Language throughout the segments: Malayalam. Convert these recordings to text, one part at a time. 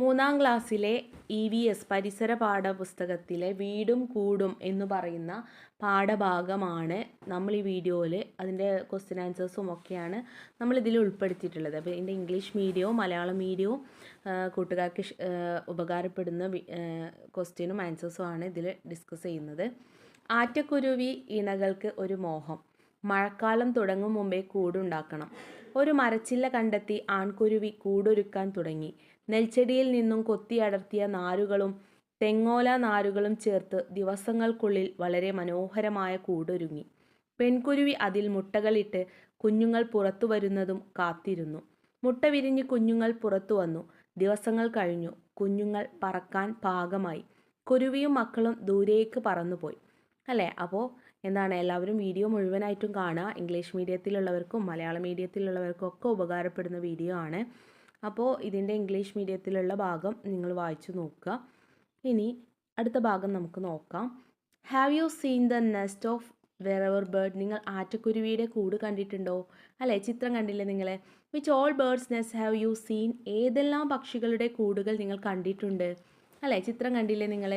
മൂന്നാം ക്ലാസ്സിലെ ഇ വി എസ് പരിസര പാഠപുസ്തകത്തിലെ വീടും കൂടും എന്ന് പറയുന്ന പാഠഭാഗമാണ് നമ്മൾ ഈ വീഡിയോയിൽ അതിന്റെ ക്വസ്റ്റ്യൻ ആൻസേഴ്സും ഒക്കെയാണ് നമ്മൾ ഇതിൽ ഉൾപ്പെടുത്തിയിട്ടുള്ളത്. അപ്പോൾ ഇതിന്റെ ഇംഗ്ലീഷ് മീഡിയവും മലയാളം മീഡിയവും കൂട്ടുകാർക്ക് ഉപകാരപ്പെടുന്ന ക്വസ്റ്റ്യനും ആൻസേഴ്സും ആണ് ഇതിൽ ഡിസ്കസ് ചെയ്യുന്നത്. ആറ്റക്കുരുവി ഇണകൾക്ക് ഒരു മോഹം. മഴക്കാലം തുടങ്ങും മുമ്പേ കൂടുണ്ടാക്കണം. ഒരു മരച്ചില്ല കണ്ടെത്തി ആൺകുരുവി കൂടൊരുക്കാൻ തുടങ്ങി. നെൽച്ചെടിയിൽ നിന്നും കൊത്തിയടർത്തിയ നാരുകളും തെങ്ങോല നാരുകളും ചേർത്ത് ദിവസങ്ങൾക്കുള്ളിൽ വളരെ മനോഹരമായ കൂടൊരുങ്ങി. പെൺകുരുവി അതിൽ മുട്ടകളിട്ട് കുഞ്ഞുങ്ങൾ പുറത്തു വരുന്നതും കാത്തിരുന്നു. മുട്ട വിരിഞ്ഞ് കുഞ്ഞുങ്ങൾ പുറത്തു വന്നു. ദിവസങ്ങൾ കഴിഞ്ഞു. കുഞ്ഞുങ്ങൾ പറക്കാൻ പാകമായി. കുരുവിയും മക്കളും ദൂരേക്ക് പറന്നുപോയി. അല്ലേ? അപ്പോൾ എന്താണ്? എല്ലാവരും വീഡിയോ മുഴുവനായിട്ടും കാണുക. ഇംഗ്ലീഷ് മീഡിയത്തിലുള്ളവർക്കും മലയാളം മീഡിയത്തിലുള്ളവർക്കും ഒക്കെ ഉപകാരപ്പെടുന്ന വീഡിയോ ആണ്. അപ്പോൾ ഇതിന്റെ ഇംഗ്ലീഷ് മീഡിയത്തിലുള്ള ഭാഗം നിങ്ങൾ വായിച്ചു നോക്കുക. ഇനി അടുത്ത ഭാഗം നമുക്ക് നോക്കാം. Have you seen the nest of weaver bird നിങ്ങൾ ആറ്റക്കുരുവിയുടെ കൂട് കണ്ടിട്ടുണ്ടോ? അല്ലേ? ചിത്രം കണ്ടില്ലേ നിങ്ങൾ which all birds nest have you seen ഏതെല്ലാം പക്ഷികളുടെ കൂടുകൾ നിങ്ങൾ കണ്ടിട്ടുണ്ട്? അല്ലേ? ചിത്രം കണ്ടില്ലേ നിങ്ങൾ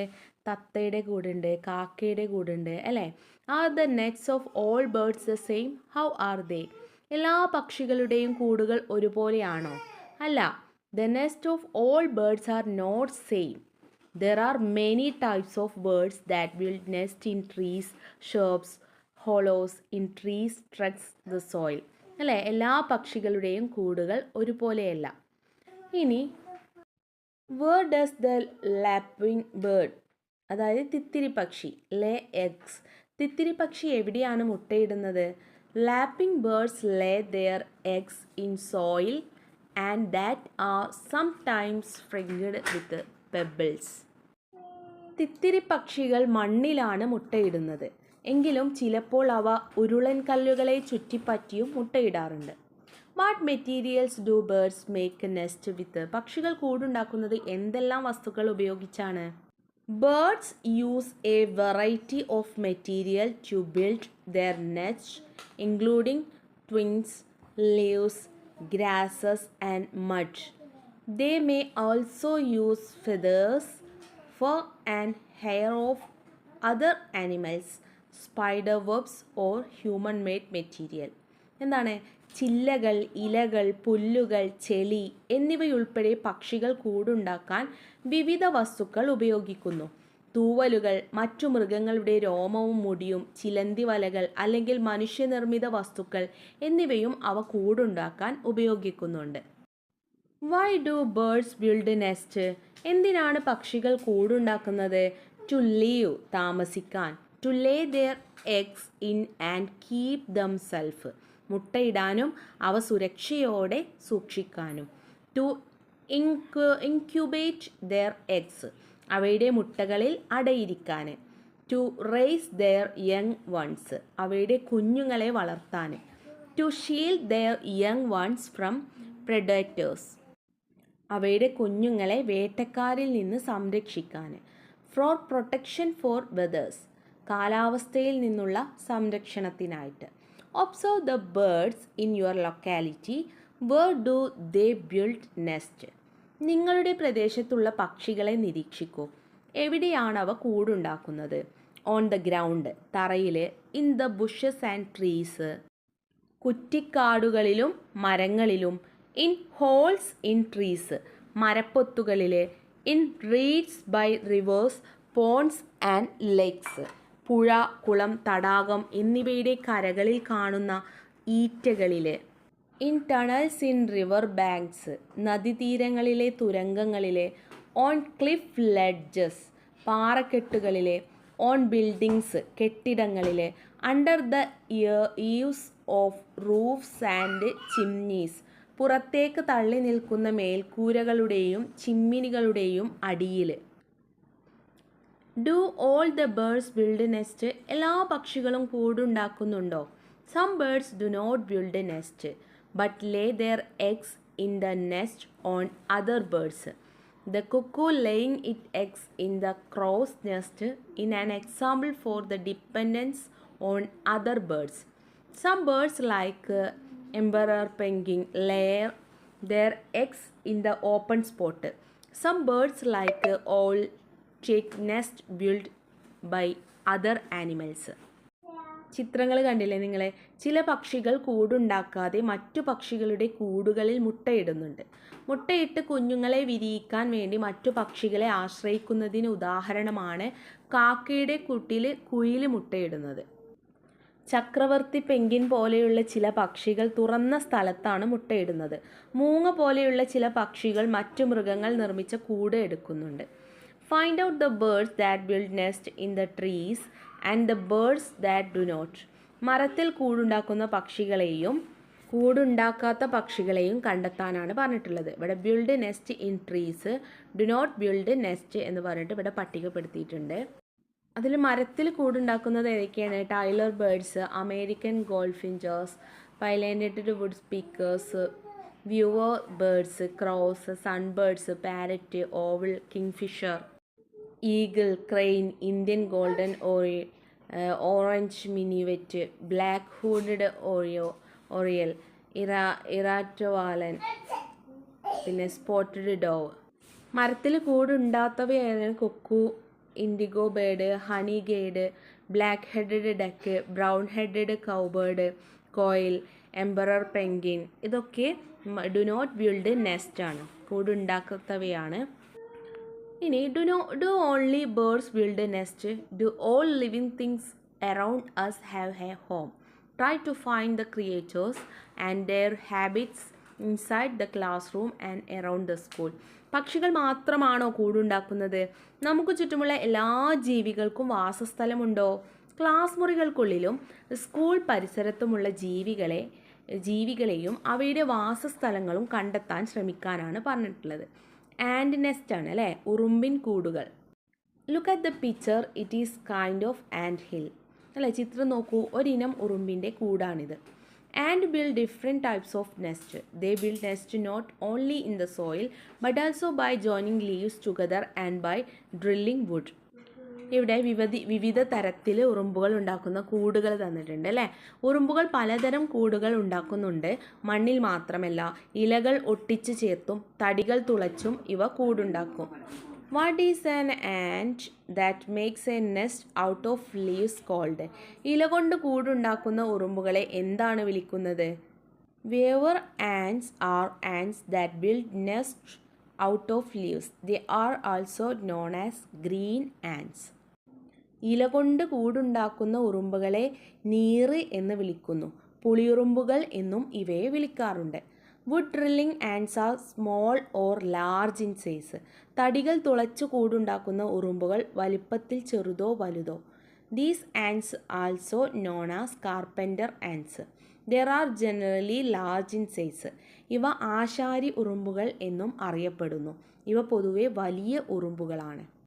തത്തയുടെ കൂടുണ്ട് കാക്കയുടെ കൂടുണ്ട് അല്ലേ? Are the nets of all birds the same how are they എല്ലാ പക്ഷികളുടെയും കൂടുകൾ ഒരുപോലെയാണോ? അല്ല the nest of all birds are not same there are many types of birds that will nest in trees shrubs hollows in trees trunks the soil അല്ലേ? എല്ലാ പക്ഷികളുടെയും കൂടുകൾ ഒരുപോലെയല്ല. ഇനി where does the lapwing bird അതായത് തിത്തിരി പക്ഷി ലേ എഗ്സ് തിത്തിരി പക്ഷി എവിടെയാണ് മുട്ടയിടുന്നത്? Lapwing birds lay their eggs in soil that are sometimes fringed with pebbles തിത്തിരി പക്ഷികൾ മണ്ണിലാണ് മുട്ടയിടുന്നത്. എങ്കിലും ചിലപ്പോൾ അവ ഉരുളൻ കല്ലുകളെ ചുറ്റിപ്പറ്റിയും മുട്ടയിടാറുണ്ട്. What materials do birds make nest with പക്ഷികൾ കൂടുണ്ടാക്കുന്നത് എന്തെല്ലാം വസ്തുക്കൾ ഉപയോഗിച്ചാണ്? Birds use a variety of material to build their nest including twigs leaves grasses and mud. They may also use feathers, fur, and hair of other animals, spider webs, or human made material. എന്താണ് ചില്ലകൾ ഇലകൾ പുല്ലുകൾ ചെളി എന്നിവയുൾപ്പെടെ പക്ഷികൾ കൂടുണ്ടാക്കാൻ വിവിധ വസ്തുക്കൾ ഉപയോഗിക്കുന്നു തൂവലുകൾ മറ്റു മൃഗങ്ങളുടെ രോമവും മുടിയും ചിലന്തി വലകൾ അല്ലെങ്കിൽ മനുഷ്യനിർമ്മിത വസ്തുക്കൾ എന്നിവയും അവ കൂടുണ്ടാക്കാൻ ഉപയോഗിക്കുന്നുണ്ട്. Why do birds build nest എന്തിനാണ് പക്ഷികൾ കൂടുണ്ടാക്കുന്നത്? ടു ലീവ് താമസിക്കാൻ. To lay their eggs in and keep them safe മുട്ടയിടാനും അവ സുരക്ഷയോടെ സൂക്ഷിക്കാനും. To incu incubate their eggs അവയുടെ മുട്ടകളിൽ അടയിരിക്കാൻ. To raise their young ones അവയുടെ കുഞ്ഞുങ്ങളെ വളർത്താൻ. To shield their young ones from predators അവയുടെ കുഞ്ഞുങ്ങളെ വേട്ടക്കാരിൽ നിന്ന് സംരക്ഷിക്കാൻ. ഫ്രോർ പ്രൊട്ടക്ഷൻ ഫോർ വെതേഴ്സ് കാലാവസ്ഥയിൽ നിന്നുള്ള സംരക്ഷണത്തിനായിട്ട്. Observe the birds in your locality where do they build nest നിങ്ങളുടെ പ്രദേശത്തുള്ള പക്ഷികളെ നിരീക്ഷിക്കൂ. എവിടെയാണ് അവ കൂടുണ്ടാക്കുന്നത്? ഓൺ ദ ഗ്രൗണ്ട് തറയിൽ in the bushes and trees കുറ്റിക്കാടുകളിലും മരങ്ങളിലും in holes in trees മരപ്പൊത്തുകളിൽ in reeds by rivers ponds and lakes പുഴ കുളം തടാകം എന്നിവയുടെ കരകളിൽ കാണുന്ന ഈറ്റകളിൽ in tunnels in river banks നദീതീരങ്ങളിലെ തുരങ്കങ്ങളിലെ ഓൺ ക്ലിഫ് ലെഡ്ജസ് പാറക്കെട്ടുകളിലെ on buildings കെട്ടിടങ്ങളിലെ under the eaves of roofs and chimneys പുറത്തേക്ക് തള്ളി നിൽക്കുന്ന മേൽക്കൂരകളുടെയും ചിമ്മിനികളുടെയും അടിയിൽ. Do all the birds build nest? എല്ലാ പക്ഷികളും കൂടുണ്ടാക്കുന്നുണ്ടോ? Some birds do not build nest. but lay their eggs in the nest on other birds. The cuckoo laying its eggs in the crow's nest in an example for the dependence on other birds. Some birds like uh, emperor penguin lay their eggs in the open spot. Some birds like uh, owl chick nest built by other animals. ചിത്രങ്ങൾ കണ്ടില്ലേ നിങ്ങളെ? ചില പക്ഷികൾ കൂടുണ്ടാക്കാതെ മറ്റു പക്ഷികളുടെ കൂടുകളിൽ മുട്ടയിടുന്നുണ്ട്. മുട്ടയിട്ട് കുഞ്ഞുങ്ങളെ വിരിയിക്കാൻ വേണ്ടി മറ്റു പക്ഷികളെ ആശ്രയിക്കുന്നതിന് ഉദാഹരണമാണ് കാക്കയുടെ കുട്ടിൽ കുയിൽ മുട്ടയിടുന്നത്. ചക്രവർത്തി പെങ്കിൻ പോലെയുള്ള ചില പക്ഷികൾ തുറന്ന സ്ഥലത്താണ് മുട്ടയിടുന്നത്. മൂങ്ങ പോലെയുള്ള ചില പക്ഷികൾ മറ്റു മൃഗങ്ങൾ നിർമ്മിച്ച കൂട് എടുക്കുന്നുണ്ട്. Find out the birds that build nest in the trees and the birds that do not മരത്തിൽ കൂടുണ്ടാക്കുന്ന പക്ഷികളെയും കൂടുണ്ടാക്കാത്ത പക്ഷികളെയും കണ്ടെത്താനാണ് പറഞ്ഞിട്ടുള്ളത്. ഇവിടെ build nest in trees do not build nest എന്ന് പറഞ്ഞിട്ട് ഇവിടെ പട്ടികപ്പെടുത്തിയിട്ടുണ്ട്. അതിൽ മരത്തിൽ കൂടുണ്ടാക്കുന്നത് ഏതൊക്കെയാണ്? Tailor birds American goldfinches pileated woodpeckers weaver birds crows sunbirds parrot owl kingfisher eagle crane Indian golden ഓറി orange minivet black hooded oriole oriole Ira ഇറാറ്റോവാലൻ പിന്നെ സ്പോട്ടഡ് ഡോവ്. മരത്തിൽ കൂടുണ്ടാത്തവയാണ് കൊക്കു indigo bird honey guide black headed duck brown headed cowbird koel emperor penguin ഇതൊക്കെ ഡു നോട്ട് ബിൽഡ് നെസ്റ്റ് ആണ്. കൂടുണ്ടാക്കാത്തവയാണ് ഇനി do no do only birds build a nest do all living things around us have a home try to find the creatures and their habits inside the classroom and around the school പക്ഷികൾ മാത്രമാണോ കൂടുണ്ടാക്കുന്നത്? നമുക്ക് ചുറ്റുമുള്ള എല്ലാ ജീവികൾക്കും വാസസ്ഥലമുണ്ടോ? ക്ലാസ് മുറികൾക്കുള്ളിലും സ്കൂൾ പരിസരത്തുമുള്ള ജീവികളെ ജീവികളെയും അവയുടെ വാസസ്ഥലങ്ങളും കണ്ടെത്താൻ ശ്രമിക്കാനാണ് പറഞ്ഞിട്ടുള്ളത്. ആൻഡ് നെസ്റ്റ് ആണ് അല്ലേ? ഉറുമ്പിൻ കൂടുകൾ. Look at the picture it is kind of ant hill അല്ലേ? ചിത്രം നോക്കൂ. ഒരിനം ഉറുമ്പിന്റെ കൂടാണിത്. Ants build different types of nest they build nest not only in the soil but also by joining leaves together and by drilling wood ഇവിടെ വിവിധ വിവിധ തരത്തിൽ ഉറുമ്പുകൾ ഉണ്ടാക്കുന്ന കൂടുകൾ തന്നിട്ടുണ്ട് അല്ലേ? ഉറുമ്പുകൾ പലതരം കൂടുകൾ ഉണ്ടാക്കുന്നുണ്ട്. മണ്ണിൽ മാത്രമല്ല ഇലകൾ ഒട്ടിച്ച് ചേർത്തും തടികൾ തുളച്ചും ഇവ കൂടുണ്ടാക്കും. What is an ant that makes a nest out of leaves called ഇല കൊണ്ട് കൂടുണ്ടാക്കുന്ന ഉറുമ്പുകളെ എന്താണ് വിളിക്കുന്നത്? Weaver ants are ants that build nest out of leaves they are also known as green ants ഇല കൊണ്ട് കൂടുണ്ടാക്കുന്ന ഉറുമ്പുകളെ നീറ് എന്ന് വിളിക്കുന്നു. പുളിയുറുമ്പുകൾ എന്നും ഇവയെ വിളിക്കാറുണ്ട്. Wood drilling ants are small or large in size തടികൾ തുളച്ചു കൂടുണ്ടാക്കുന്ന ഉറുമ്പുകൾ വലിപ്പത്തിൽ ചെറുതോ വലുതോ. These ants also known as carpenter ants they are generally large in size ഇവ ആശാരി ഉറുമ്പുകൾ എന്നും അറിയപ്പെടുന്നു. ഇവ പൊതുവെ വലിയ ഉറുമ്പുകളാണ്.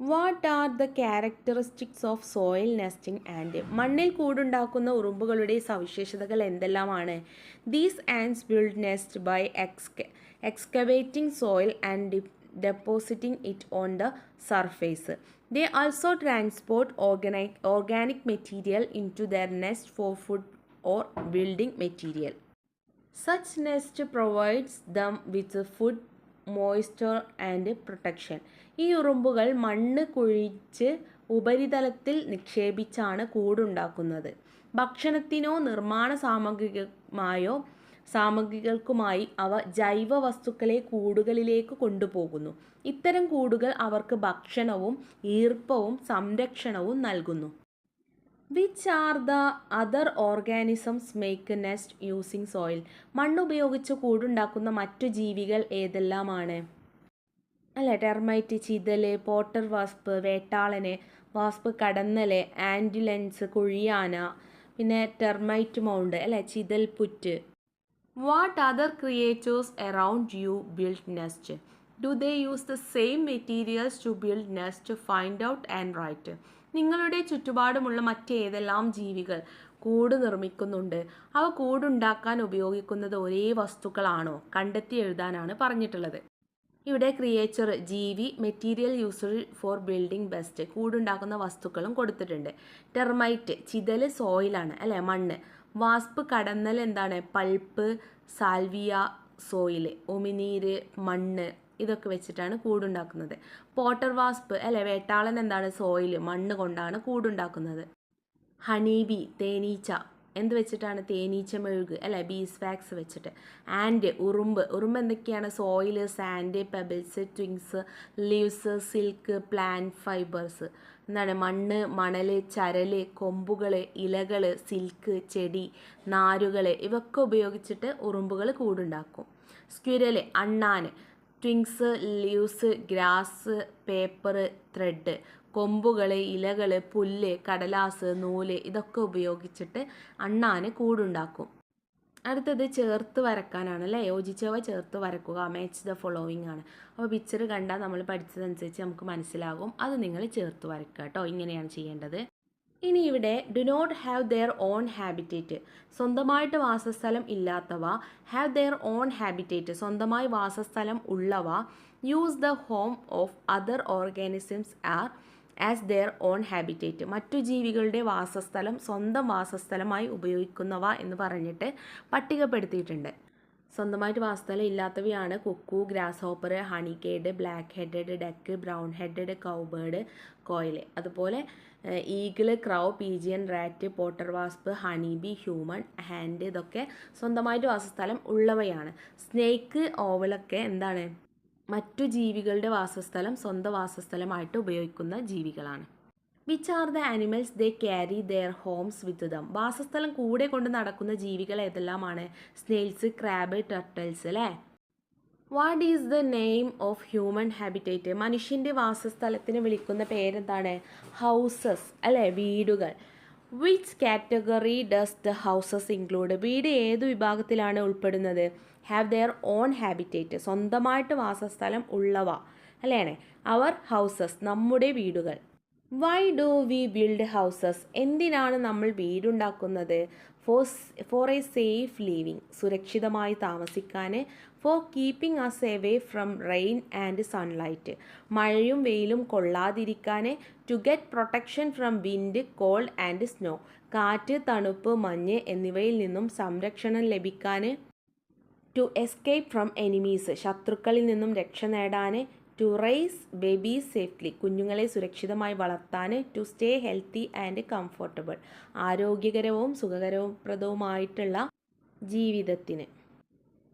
What are the characteristics of soil nesting ants മണ്ണിൽ കൂടുണ്ടാക്കുന്ന ഉറുമ്പുകളുടെ സവിശേഷതകൾ എന്തെല്ലാമാണ്? These ants build nest by എക്സ്ക excavating soil and depositing it on the surface they also transport ഓർഗനൈ organic material in to their nest for food or building material such nest provides them with food moisture and protection ഈ ഉറുമ്പുകൾ മണ്ണ് കുഴിച്ച് ഉപരിതലത്തിൽ നിക്ഷേപിച്ചാണ് കൂടുണ്ടാക്കുന്നത്. ഭക്ഷണത്തിനോ നിർമ്മാണ സാമഗ്രികമായോ സാമഗ്രികൾക്കുമായി അവ ജൈവ വസ്തുക്കളെ കൂടുകളിലേക്ക് കൊണ്ടുപോകുന്നു. ഇത്തരം കൂടുകൾ അവർക്ക് ഭക്ഷണവും ഈർപ്പവും സംരക്ഷണവും നൽകുന്നു. Which are the other organisms make nest using soil മണ്ണുപയോഗിച്ച് കൂടുണ്ടാക്കുന്ന മറ്റു ജീവികൾ ഏതെല്ലാമാണ്? അല്ല? ടെർമൈറ്റ് ചിതൽ പോട്ടർ വാസ്പ് വേട്ടാളന് വാസ്പ് കടന്നൽ ആൻഡുലൻസ് കുഴിയാന പിന്നെ ടെർമൈറ്റ് മൗണ്ട് അല്ലെ? ചിതൽ പുറ്റ്. What other creatures around you build nest do they use the same materials to build nest find out and write നിങ്ങളുടെ ചുറ്റുപാടുമുള്ള മറ്റേതെല്ലാം ജീവികൾ കൂട് നിർമ്മിക്കുന്നുണ്ട്. അവ കൂടുണ്ടാക്കാൻ ഉപയോഗിക്കുന്നത് ഒരേ വസ്തുക്കളാണോ? കണ്ടെത്തി എഴുതാനാണ് പറഞ്ഞിട്ടുള്ളത്. ഇവിടെ ക്രിയേച്ചർ ജീവി material used for building nest കൂടുണ്ടാക്കുന്ന വസ്തുക്കളും കൊടുത്തിട്ടുണ്ട്. ടെർമൈറ്റ് ചിതൽ സോയിലാണ് അല്ലേ? മണ്ണ്. വാസ്പ് കടന്നൽ എന്താണ്? പൾപ്പ് സാൽവിയ സോയിൽ ഉമിനീര് മണ്ണ് ഇതൊക്കെ വെച്ചിട്ടാണ് കൂടുണ്ടാക്കുന്നത്. പോട്ടർ വാസ്പ് അല്ലെ? വേട്ടാളൻ എന്താണ്? സോയിൽ മണ്ണ് കൊണ്ടാണ് കൂടുണ്ടാക്കുന്നത്. ഹണീബി തേനീച്ച എന്ത് വെച്ചിട്ടാണ് തേനീച്ച മെഴുക് അല്ലെ? ബീസ് വാക്സ് വെച്ചിട്ട്. ആൻഡ് ഉറുമ്പ്. ഉറുമ്പ് എന്തൊക്കെയാണ്? Soil sand pebbles twigs leaves silk plant fibres എന്താണ്? മണ്ണ് മണൽ ചരൽ കൊമ്പുകൾ ഇലകൾ സിൽക്ക് ചെടി നാരുകൾ ഇവയൊക്കെ ഉപയോഗിച്ചിട്ട് ഉറുമ്പുകൾ കൂടുണ്ടാക്കും. Squirrel അണ്ണാന് twigs leaves grass paper thread കൊമ്പുകൾ ഇലകൾ പുല്ല് കടലാസ് നൂൽ ഇതൊക്കെ ഉപയോഗിച്ചിട്ട് അണ്ണാന് കൂടുണ്ടാക്കും. അടുത്തത് ചേർത്ത് വരക്കാനാണ് അല്ലേ? യോജിച്ചവ ചേർത്ത് വരക്കുക. മാച്ച് ദ ഫോളോവിങ് ആണ്. അപ്പോൾ പിക്ചർ കണ്ടാൽ നമ്മൾ പഠിച്ചതനുസരിച്ച് നമുക്ക് മനസ്സിലാകും. അത് നിങ്ങൾ ചേർത്ത് വരക്കുക കേട്ടോ. ഇങ്ങനെയാണ് ചെയ്യേണ്ടത്. ഇനി ഇവിടെ do not have their own habitat സ്വന്തമായിട്ട് വാസസ്ഥലം ഇല്ലാത്തവ ഹാവ് ദെയർ ഓൺ ഹാബിറ്റേറ്റ് സ്വന്തമായി വാസസ്ഥലം ഉള്ളവ use the home of other organisms are as their own habitat മറ്റു ജീവികളുടെ വാസസ്ഥലം സ്വന്തം വാസസ്ഥലമായി ഉപയോഗിക്കുന്നവ എന്ന് പറഞ്ഞിട്ട് പട്ടികപ്പെടുത്തിയിട്ടുണ്ട്. സ്വന്തമായിട്ട് വാസസ്ഥലം ഇല്ലാത്തവയാണ് cuckoo grasshopper honeyguide black headed duck brown headed cowbird koel അതുപോലെ eagle crow pigeon rat potter wasp honeybee human hand ഇതൊക്കെ സ്വന്തമായിട്ട് വാസസ്ഥലം ഉള്ളവയാണ്. സ്നേക്ക് ഓവലൊക്കെ എന്താണ്? മറ്റു ജീവികളുടെ വാസസ്ഥലം സ്വന്തം വാസസ്ഥലമായിട്ട് ഉപയോഗിക്കുന്ന ജീവികളാണ്. Which are the animals they carry their homes with them വാസസ്ഥലം കൂടെ കൊണ്ട് നടക്കുന്ന ജീവികൾ ഏതെല്ലാമാണ്? സ്നെയിൽസ് ക്രാബ് ടർട്ടൽസ് അല്ലേ? What is the name of human habitat മനുഷ്യന്റെ വാസസ്ഥലത്തിന് വിളിക്കുന്ന പേരെന്താണ്? ഹൗസസ് അല്ലേ? വീടുകൾ. Which category does the houses include വീട് ഏത് വിഭാഗത്തിലാണ് ഉൾപ്പെടുന്നത്? ഹാവ് ദെയർ ഓൺ ഹാബിറ്റേറ്റ് സ്വന്തമായിട്ട് വാസസ്ഥലം ഉള്ളവ അല്ലേ അവർ ഹൗസസ് നമ്മുടെ വീടുകൾ. Why do we build houses എന്തിനാണ് നമ്മൾ വീടുണ്ടാക്കുന്നത്? For for a safe living സുരക്ഷിതമായി താമസിക്കാൻ for keeping us away from rain and sunlight മഴയും വെയിലും കൊള്ളാതിരിക്കാൻ to get protection from wind cold and snow കാറ്റ് തണുപ്പ് മഞ്ഞ് എന്നിവയിൽ നിന്നും സംരക്ഷണം ലഭിക്കാൻ ടു എസ്കേപ്പ് ഫ്രം എനിമീസ് ശത്രുക്കളിൽ നിന്നും രക്ഷ നേടാൻ ടു റൈസ് ബേബീസ് സേഫ്റ്റ്ലി കുഞ്ഞുങ്ങളെ സുരക്ഷിതമായി വളർത്താൻ to stay healthy and comfortable ആരോഗ്യകരവും സുഖകരപ്രദവുമായിട്ടുള്ള ജീവിതത്തിന്.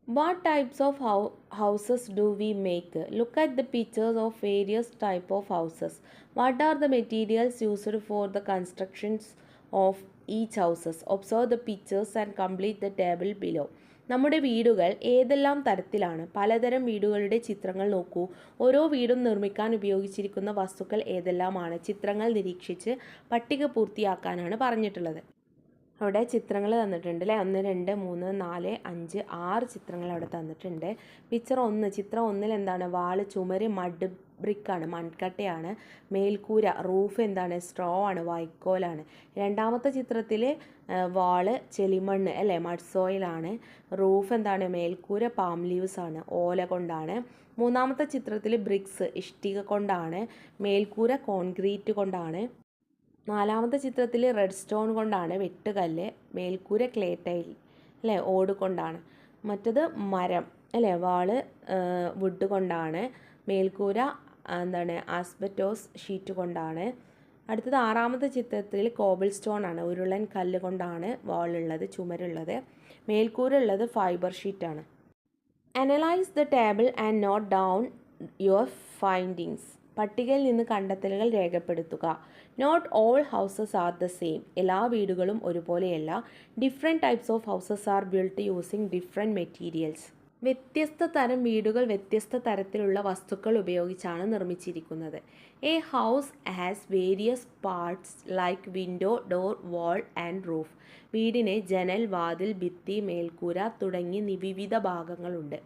What types of how houses do we make look at the pictures of various type of houses what are the materials used for the constructions of each houses observe the pictures and complete the table below നമ്മുടെ വീടുകൾ ഏതെല്ലാം തരത്തിലാണ്? പലതരം വീടുകളുടെ ചിത്രങ്ങൾ നോക്കൂ. ഓരോ വീടും നിർമ്മിക്കാൻ ഉപയോഗിച്ചിരിക്കുന്ന വസ്തുക്കൾ ഏതെല്ലാമാണ്? ചിത്രങ്ങൾ നിരീക്ഷിച്ച് പട്ടിക പൂർത്തിയാക്കാനാണ് പറഞ്ഞിട്ടുള്ളത്. അവിടെ ചിത്രങ്ങൾ തന്നിട്ടുണ്ട് അല്ലേ ഒന്ന് രണ്ട് മൂന്ന് നാല് അഞ്ച് ആറ് ചിത്രങ്ങൾ അവിടെ തന്നിട്ടുണ്ട്. പിക്ചർ ഒന്ന് ചിത്രം ഒന്നിൽ എന്താണ്? വാൾ ചുമര് മഡ് ബ്രിക്കാണ് മൺകട്ടയാണ്. മേൽക്കൂര റൂഫ് എന്താണ്? സ്ട്രോ ആണ് വൈക്കോലാണ്. രണ്ടാമത്തെ ചിത്രത്തിൽ വാൾ ചെളിമണ്ണ് അല്ലേ? മഡ്സോയിലാണ്. റൂഫ് എന്താണ്? മേൽക്കൂര പാം ലീവ്സ് ആണ് ഓല കൊണ്ടാണ്. മൂന്നാമത്തെ ചിത്രത്തിൽ ബ്രിക്സ് ഇഷ്ടിക കൊണ്ടാണ്. മേൽക്കൂര കോൺക്രീറ്റ് കൊണ്ടാണ്. നാലാമത്തെ ചിത്രത്തിൽ റെഡ് സ്റ്റോൺ കൊണ്ടാണ് വെട്ടുകല്ല് മേൽക്കൂര ക്ലേ ടൈൽ അല്ലേ ഓട് കൊണ്ടാണ്. മറ്റത് മരം അല്ലേ വാൾ വുഡ് കൊണ്ടാണ്. മേൽക്കൂര എന്താണ് ആസ്ബറ്റോസ് ഷീറ്റ് കൊണ്ടാണ്. അടുത്തത് ആറാമത്തെ ചിത്രത്തിൽ കോബിൾ സ്റ്റോൺ ആണ്. ഉരുളൻ കല്ല് കൊണ്ടാണ് വാളുള്ളത് ചുമരുള്ളത്. മേൽക്കൂര ഉള്ളത് fibre ഷീറ്റാണ് analyse the table and note down your findings. പട്ടികയിൽ നിന്ന് കണ്ടെത്തലുകൾ രേഖപ്പെടുത്തുക. Not all houses are the same എല്ലാ വീടുകളും ഒരുപോലെയല്ല. Different types of houses are built using different materials വ്യത്യസ്ത തരം വീടുകൾ വ്യത്യസ്ത തരത്തിലുള്ള വസ്തുക്കൾ ഉപയോഗിച്ചാണ് നിർമ്മിച്ചിരിക്കുന്നത്. A house has various parts like window door wall and roof വീടിന് ജനൽ വാതിൽ ഭിത്തി മേൽക്കൂര തുടങ്ങി വിവിധ ഭാഗങ്ങളുണ്ട്.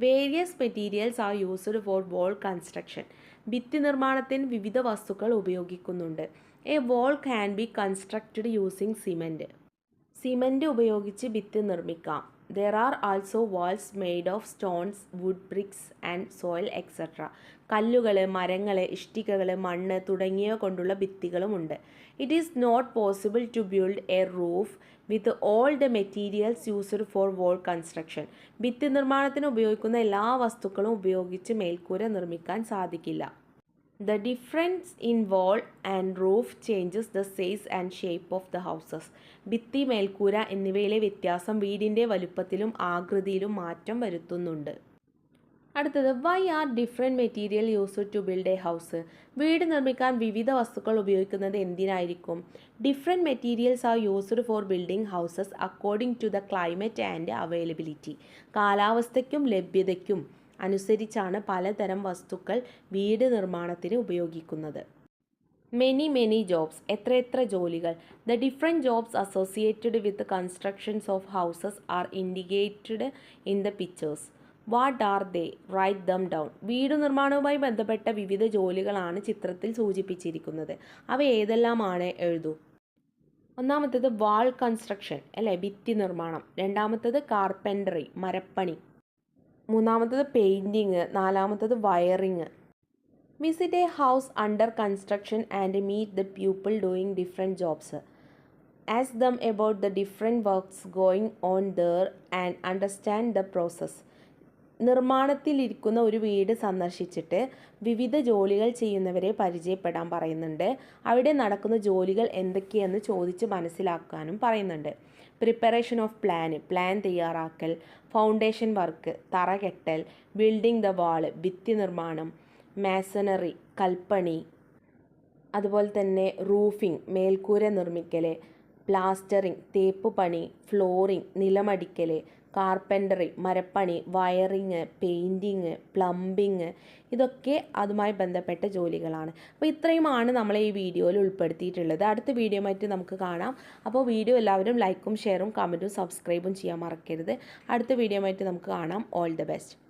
Various materials are used for wall construction ഭിത്തി നിർമ്മാണത്തിന് വിവിധ വസ്തുക്കൾ ഉപയോഗിക്കുന്നുണ്ട്. A wall can be constructed using cement cement ഉപയോഗിച്ച് ഭിത്തി നിർമ്മിക്കാം. There are also walls made of stones wood bricks and soil etcetera കല്ലുകൾ മരങ്ങൾ ഇഷ്ടികകൾ മണ്ണ് തുടങ്ങിയ കൊണ്ടുള്ള ഭിത്തികളുമുണ്ട്. It is not possible to build a roof with all the materials used for wall construction ഭിത്തി നിർമ്മാണത്തിന് ഉപയോഗിക്കുന്ന എല്ലാ വസ്തുക്കളും ഉപയോഗിച്ച് മേൽക്കൂര നിർമ്മിക്കാൻ സാധിക്കില്ല. The difference in wall and roof changes the size and shape of the houses ഭിത്തി മേൽക്കൂര എന്നിവയിലെ വ്യത്യാസം വീടിന്റെ വലുപ്പത്തിലും ആകൃതിയിലും മാറ്റം വരുത്തുന്നുണ്ട്. അടുത്തത് why are different material use to build a house വീട് നിർമ്മിക്കാൻ വിവിധ വസ്തുക്കൾ ഉപയോഗിക്കുന്നത് എന്തിനായിരിക്കും? Different materials are used for building houses according to the climate and availability കാലാവസ്ഥയ്ക്കും ലഭ്യതയ്ക്കും അനുസരിച്ചാണ് പലതരം വസ്തുക്കൾ വീട് നിർമ്മാണത്തിന് ഉപയോഗിക്കുന്നത്. മെനി മെനി ജോബ്സ് എത്രയെത്ര എത്ര ജോലികൾ? The different jobs associated with constructions of houses are indicated in the pictures what are they write them down വീട് നിർമ്മാണവുമായി ബന്ധപ്പെട്ട വിവിധ ജോലികളാണ് ചിത്രത്തിൽ സൂചിപ്പിച്ചിരിക്കുന്നത്. അവ ഏതെല്ലാമാണ്? എഴുതൂ. ഒന്നാമത്തേത് വാൾ കൺസ്ട്രക്ഷൻ അല്ലേ? ഭിത്തി നിർമ്മാണം. രണ്ടാമത്തേത് കാർപ്പന്ററി മരപ്പണി. മൂന്നാമത്തേത് പെയിന്റിങ് നാലാമത്തേത് wiring visit a house under construction and meet the people doing different jobs ask them about the different works going on there and understand the process നിർമ്മാണത്തിലിരിക്കുന്ന ഒരു വീട് സന്ദർശിച്ചിട്ട് വിവിധ ജോലികൾ ചെയ്യുന്നവരെ പരിചയപ്പെടാൻ പറയുന്നുണ്ട്. അവിടെ നടക്കുന്ന ജോലികൾ എന്തൊക്കെയെന്ന് ചോദിച്ച് മനസ്സിലാക്കാനും പറയുന്നുണ്ട്. പ്രിപ്പറേഷൻ ഓഫ് പ്ലാൻ പ്ലാൻ തയ്യാറാക്കൽ ഫൗണ്ടേഷൻ വർക്ക് തറ കെട്ടൽ ബിൽഡിംഗ് ദ വാൾ ഭിത്തി നിർമ്മാണം മാസണറി കൽപ്പണി അതുപോലെ തന്നെ റൂഫിംഗ് മേൽക്കൂര നിർമ്മിക്കൽ പ്ലാസ്റ്ററിംഗ് തേപ്പ് പണി ഫ്ലോറിംഗ് നിലമടിക്കൽ കാർപ്പന്ററി മരപ്പണി വയറിങ് പെയിന്റിങ് പ്ലംബിങ് ഇതൊക്കെ അതുമായി ബന്ധപ്പെട്ട ജോലികളാണ്. അപ്പോൾ ഇത്രയുമാണ് നമ്മൾ ഈ വീഡിയോയിൽ ഉൾപ്പെടുത്തിയിട്ടുള്ളത്. അടുത്ത വീഡിയോ ആയിട്ട് നമുക്ക് കാണാം. അപ്പോൾ വീഡിയോ എല്ലാവരും ലൈക്കും ഷെയറും കമന്റും സബ്സ്ക്രൈബും ചെയ്യാൻ മറക്കരുത്. അടുത്ത വീഡിയോ ആയിട്ട് നമുക്ക് കാണാം. All the best